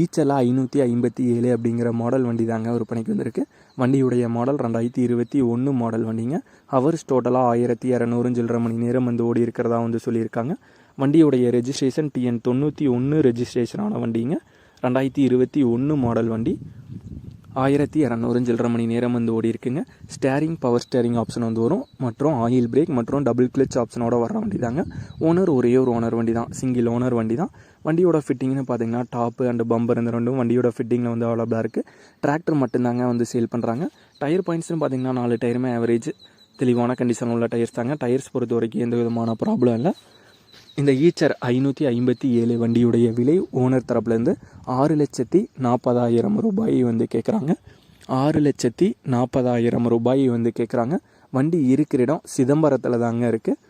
ஈச்சலா ஐநூற்றி ஐம்பத்தி ஏழு அப்படிங்கிற மாடல் வண்டி தாங்க விற்பனைக்கு வந்திருக்கு. வண்டியுடைய மாடல் ரெண்டாயிரத்தி இருபத்தி ஒன்று மாடல் வண்டிங்க. ஹவர்ஸ் டோட்டலாக ஆயிரத்தி இரநூறு சில்லரை மணி நேரம் வந்து ஓடி இருக்கிறதா வந்து சொல்லியிருக்காங்க. வண்டியுடைய ரெஜிஸ்ட்ரேஷன் டிஎன் தொண்ணூற்றி ஒன்று ரெஜிஸ்ட்ரேஷனான வண்டிங்க. ரெண்டாயிரத்தி இருபத்தி ஒன்று மாடல் வண்டி. ஆயிரத்தி இரநூறு சில்லரை மணி நேரம் வந்து ஓடி இருக்குங்க. ஸ்டேரிங் பவர் ஸ்டேரிங் ஆப்ஷன் வந்து வரும். மற்றும் ஆயில் பிரேக் மற்றும் டபுள் கிளச் ஆப்ஷனோட வர வண்டி தாங்க ஓனர் ஒரே ஒரு ஓனர் வண்டி தான் சிங்கிள் ஓனர் வண்டி தான் வண்டியோட ஃபிட்டிங்னு பார்த்தீங்கன்னா டாப்பு அண்ட் பம்பர் இந்த ரெண்டும் வண்டியோட ஃபிட்டிங்கில் வந்து அவைலபிளாக இருக்குது டிராக்டர் மட்டும்தாங்க வந்து சேல் பண்ணுறாங்க டயர் பாயிண்ட்ஸ்னு பார்த்தீங்கன்னா நாலு டயருமே ஆவரேஜ் தெளிவான கண்டிஷன் உள்ள டயர்ஸ் தாங்க. டயர்ஸ் பொறுத்த வரைக்கும் எந்த விதமான ப்ராப்ளம் இல்லை. இந்த ஈச்சர் ஐநூற்றி ஐம்பத்தி ஏழு வண்டியுடைய விலை ஓனர் தரப்புலேருந்து ஆறு லட்சத்தி நாற்பதாயிரம் ரூபாய் வந்து கேட்குறாங்க ஆறு லட்சத்தி நாற்பதாயிரம் ரூபாய் வந்து கேட்குறாங்க வண்டி இருக்கிற இடம் சிதம்பரத்தில் தாங்க இருக்குது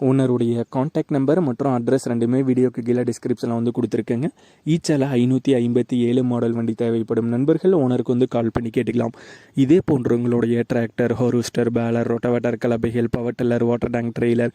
ஓனருடைய காண்டாக்ட் நம்பர் மற்றும் அட்ரஸ் ரெண்டுமே வீடியோக்கு கீழே டிஸ்கிரிப்ஷனில் வந்து கொடுத்துருக்கேங்க. ஈச்சல ஐநூற்றி ஐம்பத்தி ஏழு மாடல் வண்டி தேவைப்படும் நண்பர்கள் ஓனருக்கு வந்து கால் பண்ணி கேட்டுக்கலாம். இதே போன்று உங்களுடைய டிராக்டர் ஹோரூஸ்டர் baler rotavator கலபைகள் power tiller water tank trailer